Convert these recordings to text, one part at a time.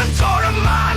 weapons are mine.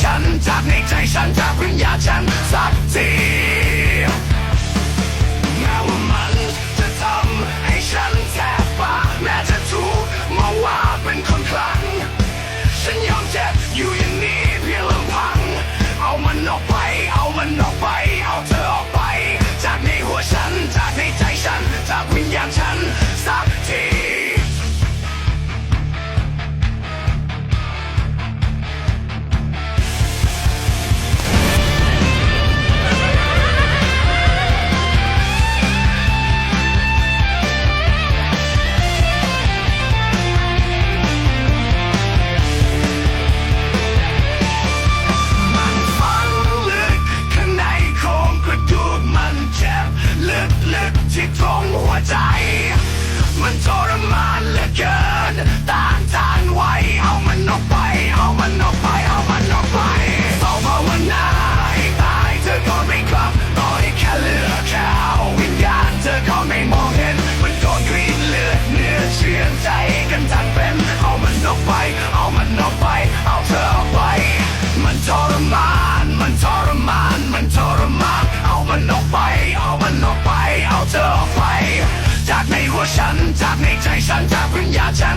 ฉัน จากในใจฉัน จากวิญญาณฉัน สักทีแม้ว่ามันจะทำให้ฉันแทบบ้าแม้จะถูกมองว่าเป็นคนคลั่งฉันยอมเจ็บอยู่อย่างนี้เพียงลำพัง เอามันออกไป เอามันออกไป เอาเธอออกไป จากในหัวฉัน จากในใจฉัน จากวิญญาณฉัน ฉันจากในใจฉันจากวิญญาฉัน